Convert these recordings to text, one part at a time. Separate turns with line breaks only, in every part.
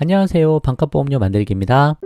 안녕하세요. 반값보험료 만들기입니다.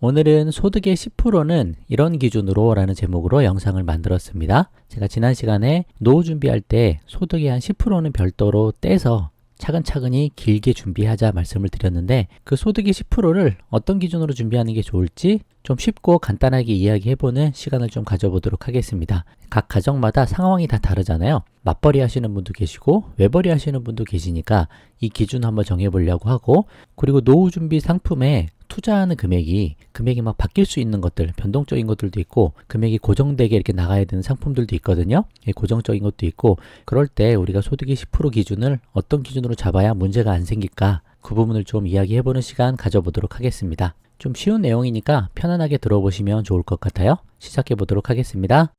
오늘은 소득의 10%는 이런 기준으로 라는 제목으로 영상을 만들었습니다. 제가 지난 시간에 노후 준비할 때 소득의 한 10%는 별도로 떼서 차근차근히 길게 준비하자 말씀을 드렸는데 그 소득의 10%를 어떤 기준으로 준비하는 게 좋을지 좀 쉽고 간단하게 이야기해보는 시간을 좀 가져보도록 하겠습니다. 각 가정마다 상황이 다 다르잖아요. 맞벌이 하시는 분도 계시고 외벌이 하시는 분도 계시니까 이 기준 한번 정해보려고 하고 그리고 노후 준비 상품에 투자하는 금액이 금액이 막 바뀔 수 있는 것들 변동적인 것들도 있고 금액이 고정되게 이렇게 나가야 되는 상품들도 있거든요. 예, 고정적인 것도 있고 그럴 때 우리가 소득의 10% 기준을 어떤 기준으로 잡아야 문제가 안 생길까? 그 부분을 좀 이야기해보는 시간 가져보도록 하겠습니다. 좀 쉬운 내용이니까 편안하게 들어보시면 좋을 것 같아요. 시작해 보도록 하겠습니다.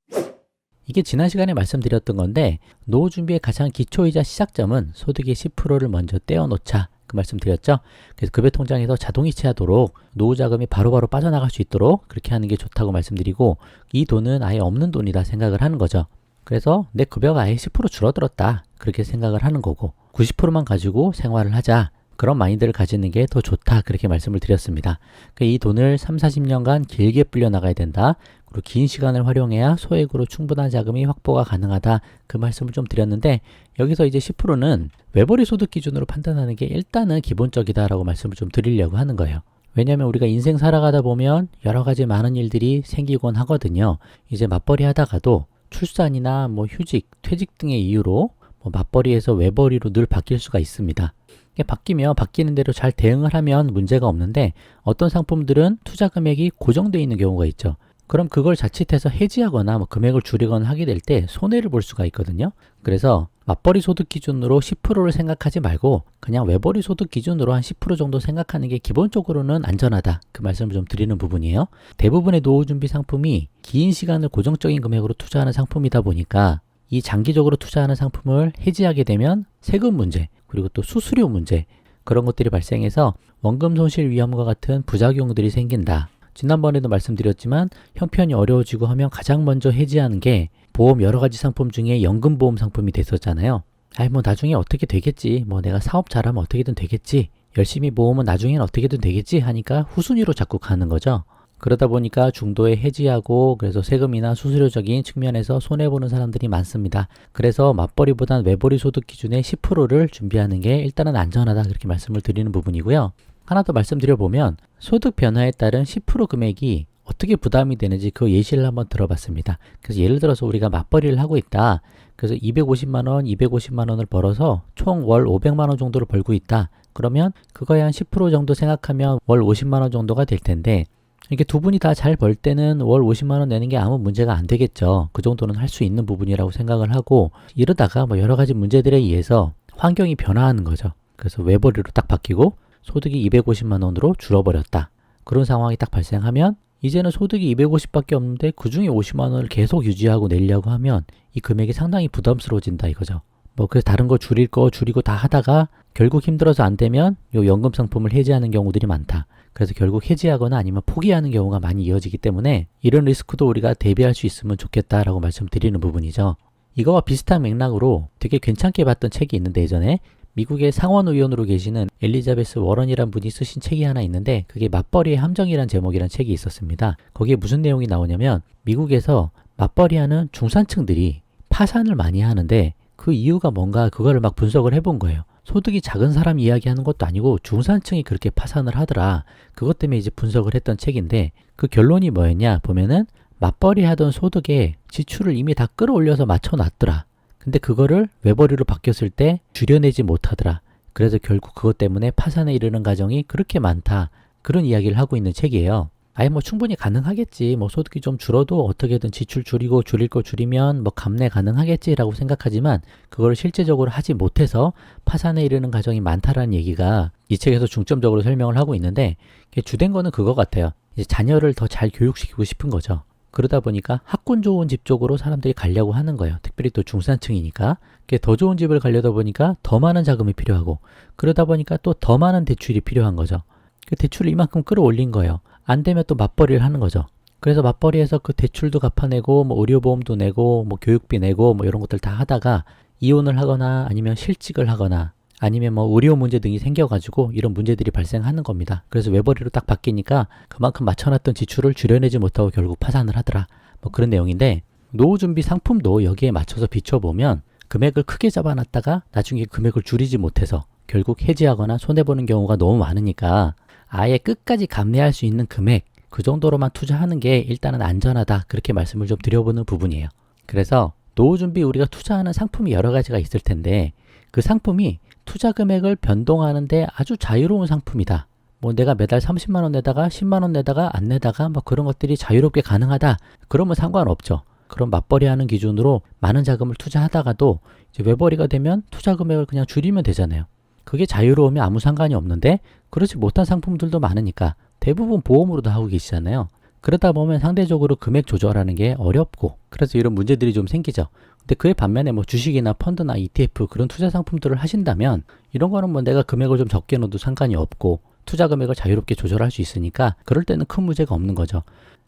이게 지난 시간에 말씀드렸던 건데 노후 준비의 가장 기초이자 시작점은 소득의 10%를 먼저 떼어 놓자 그 말씀 드렸죠. 그래서 급여 통장에서 자동이체하도록 노후 자금이 바로바로 빠져나갈 수 있도록 그렇게 하는 게 좋다고 말씀드리고 이 돈은 아예 없는 돈이다 생각을 하는 거죠. 그래서 내 급여가 아예 10% 줄어들었다 그렇게 생각을 하는 거고 90%만 가지고 생활을 하자 그런 마인드를 가지는 게 더 좋다 그렇게 말씀을 드렸습니다. 그러니까 이 돈을 3, 40년간 길게 불려 나가야 된다. 그리고 긴 시간을 활용해야 소액으로 충분한 자금이 확보가 가능하다. 그 말씀을 좀 드렸는데 여기서 이제 10%는 외벌이 소득 기준으로 판단하는 게 일단은 기본적이다 라고 말씀을 좀 드리려고 하는 거예요. 왜냐하면 우리가 인생 살아가다 보면 여러 가지 많은 일들이 생기곤 하거든요. 이제 맞벌이 하다가도 출산이나 뭐 휴직, 퇴직 등의 이유로 뭐 맞벌이에서 외벌이로 늘 바뀔 수가 있습니다. 바뀌면 바뀌는 대로 잘 대응을 하면 문제가 없는데 어떤 상품들은 투자 금액이 고정되어 있는 경우가 있죠. 그럼 그걸 자칫해서 해지하거나 뭐 금액을 줄이거나 하게 될 때 손해를 볼 수가 있거든요. 그래서 맞벌이 소득 기준으로 10%를 생각하지 말고 그냥 외벌이 소득 기준으로 한 10% 정도 생각하는 게 기본적으로는 안전하다. 그 말씀을 좀 드리는 부분이에요. 대부분의 노후 준비 상품이 긴 시간을 고정적인 금액으로 투자하는 상품이다 보니까 이 장기적으로 투자하는 상품을 해지하게 되면 세금 문제, 그리고 또 수수료 문제, 그런 것들이 발생해서 원금 손실 위험과 같은 부작용들이 생긴다. 지난번에도 말씀드렸지만 형편이 어려워지고 하면 가장 먼저 해지하는 게 보험 여러 가지 상품 중에 연금 보험 상품이 됐었잖아요. 아이 뭐 나중에 어떻게 되겠지. 뭐 내가 사업 잘하면 어떻게든 되겠지. 열심히 모으면 나중엔 어떻게든 되겠지 하니까 후순위로 자꾸 가는 거죠. 그러다 보니까 중도에 해지하고 그래서 세금이나 수수료적인 측면에서 손해보는 사람들이 많습니다. 그래서 맞벌이보단 외벌이 소득 기준의 10%를 준비하는 게 일단은 안전하다 그렇게 말씀을 드리는 부분이고요. 하나 더 말씀드려 보면 소득 변화에 따른 10% 금액이 어떻게 부담이 되는지 그 예시를 한번 들어봤습니다. 그래서 예를 들어서 우리가 맞벌이를 하고 있다. 그래서 250만 원, 250만 원을 벌어서 총 월 500만 원 정도를 벌고 있다. 그러면 그거에 한 10% 정도 생각하면 월 50만 원 정도가 될 텐데 이게 두 분이 다 잘 벌 때는 월 50만 원 내는 게 아무 문제가 안 되겠죠. 그 정도는 할 수 있는 부분이라고 생각을 하고 이러다가 뭐 여러 가지 문제들에 의해서 환경이 변화하는 거죠. 그래서 외벌이로 딱 바뀌고 소득이 250만 원으로 줄어버렸다. 그런 상황이 딱 발생하면 이제는 소득이 250밖에 없는데 그 중에 50만 원을 계속 유지하고 내려고 하면 이 금액이 상당히 부담스러워진다 이거죠. 뭐 그래서 다른 거 줄일 거 줄이고 다 하다가 결국 힘들어서 안 되면 요 연금 상품을 해지하는 경우들이 많다. 그래서 결국 해지하거나 아니면 포기하는 경우가 많이 이어지기 때문에 이런 리스크도 우리가 대비할 수 있으면 좋겠다라고 말씀드리는 부분이죠. 이거와 비슷한 맥락으로 되게 괜찮게 봤던 책이 있는데 예전에 미국의 상원 의원으로 계시는 엘리자베스 워런이란 분이 쓰신 책이 하나 있는데 그게 맞벌이의 함정이란 제목이란 책이 있었습니다. 거기에 무슨 내용이 나오냐면 미국에서 맞벌이하는 중산층들이 파산을 많이 하는데 그 이유가 뭔가 그거를 막 분석을 해본 거예요. 소득이 작은 사람 이야기하는 것도 아니고 중산층이 그렇게 파산을 하더라. 그것 때문에 이제 분석을 했던 책인데 그 결론이 뭐였냐 보면은 맞벌이 하던 소득에 지출을 이미 다 끌어올려서 맞춰놨더라. 근데 그거를 외벌이로 바뀌었을 때 줄여내지 못하더라. 그래서 결국 그것 때문에 파산에 이르는 가정이 그렇게 많다. 그런 이야기를 하고 있는 책이에요. 아예 뭐 충분히 가능하겠지. 뭐 소득이 좀 줄어도 어떻게든 지출 줄이고 줄일 거 줄이면 뭐 감내 가능하겠지라고 생각하지만 그걸 실제적으로 하지 못해서 파산에 이르는 가정이 많다라는 얘기가 이 책에서 중점적으로 설명을 하고 있는데 주된 거는 그거 같아요. 이제 자녀를 더 잘 교육시키고 싶은 거죠. 그러다 보니까 학군 좋은 집 쪽으로 사람들이 가려고 하는 거예요. 특별히 또 중산층이니까. 더 좋은 집을 가려다 보니까 더 많은 자금이 필요하고 그러다 보니까 또 더 많은 대출이 필요한 거죠. 그 대출을 이만큼 끌어올린 거예요. 안 되면 또 맞벌이를 하는 거죠. 그래서 맞벌이해서 그 대출도 갚아내고 뭐 의료보험도 내고 뭐 교육비 내고 뭐 이런 것들 다 하다가 이혼을 하거나 아니면 실직을 하거나 아니면 뭐 의료 문제 등이 생겨가지고 이런 문제들이 발생하는 겁니다. 그래서 외벌이로 딱 바뀌니까 그만큼 맞춰놨던 지출을 줄여내지 못하고 결국 파산을 하더라. 뭐 그런 내용인데 노후 준비 상품도 여기에 맞춰서 비춰보면 금액을 크게 잡아놨다가 나중에 금액을 줄이지 못해서 결국 해지하거나 손해보는 경우가 너무 많으니까 아예 끝까지 감내할 수 있는 금액 그 정도로만 투자하는 게 일단은 안전하다 그렇게 말씀을 좀 드려보는 부분이에요. 그래서 노후 준비 우리가 투자하는 상품이 여러 가지가 있을 텐데 그 상품이 투자 금액을 변동하는데 아주 자유로운 상품이다. 뭐 내가 매달 30만 원 내다가 10만 원 내다가 안 내다가 뭐 그런 것들이 자유롭게 가능하다. 그러면 상관없죠. 그럼 맞벌이 하는 기준으로 많은 자금을 투자하다가도 이제 외벌이가 되면 투자 금액을 그냥 줄이면 되잖아요. 그게 자유로우면 아무 상관이 없는데 그렇지 못한 상품들도 많으니까 대부분 보험으로도 하고 계시잖아요. 그러다 보면 상대적으로 금액 조절하는 게 어렵고 그래서 이런 문제들이 좀 생기죠. 근데 그에 반면에 뭐 주식이나 펀드나 ETF 그런 투자 상품들을 하신다면 이런 거는 뭐 내가 금액을 좀 적게 넣어도 상관이 없고 투자 금액을 자유롭게 조절할 수 있으니까 그럴 때는 큰 문제가 없는 거죠.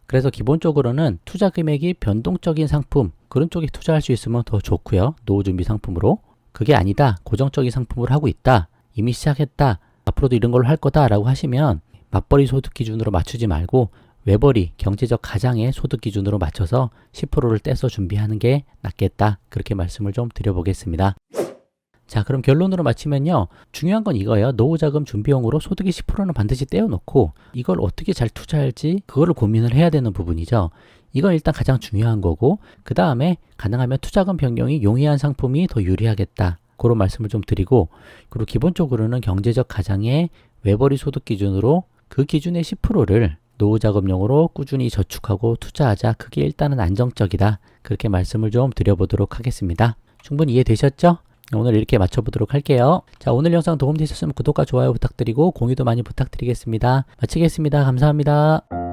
그래서 기본적으로는 투자 금액이 변동적인 상품 그런 쪽에 투자할 수 있으면 더 좋고요. 노후 준비 상품으로 그게 아니다. 고정적인 상품을 하고 있다. 이미 시작했다. 앞으로도 이런 걸로 할 거다라고 하시면 맞벌이 소득 기준으로 맞추지 말고 외벌이 경제적 가장의 소득 기준으로 맞춰서 10%를 떼서 준비하는 게 낫겠다. 그렇게 말씀을 좀 드려보겠습니다. 자, 그럼 결론으로 마치면요. 중요한 건 이거예요. 노후 자금 준비용으로 소득의 10%는 반드시 떼어놓고 이걸 어떻게 잘 투자할지 그거를 고민을 해야 되는 부분이죠. 이건 일단 가장 중요한 거고 그 다음에 가능하면 투자금 변경이 용이한 상품이 더 유리하겠다. 그런 말씀을 좀 드리고 그리고 기본적으로는 경제적 가장의 외벌이 소득 기준으로 그 기준의 10%를 노후 자금용으로 꾸준히 저축하고 투자하자. 그게 일단은 안정적이다. 그렇게 말씀을 좀 드려보도록 하겠습니다. 충분히 이해되셨죠? 오늘 이렇게 맞춰보도록 할게요. 자, 오늘 영상 도움되셨으면 구독과 좋아요 부탁드리고 공유도 많이 부탁드리겠습니다. 마치겠습니다. 감사합니다.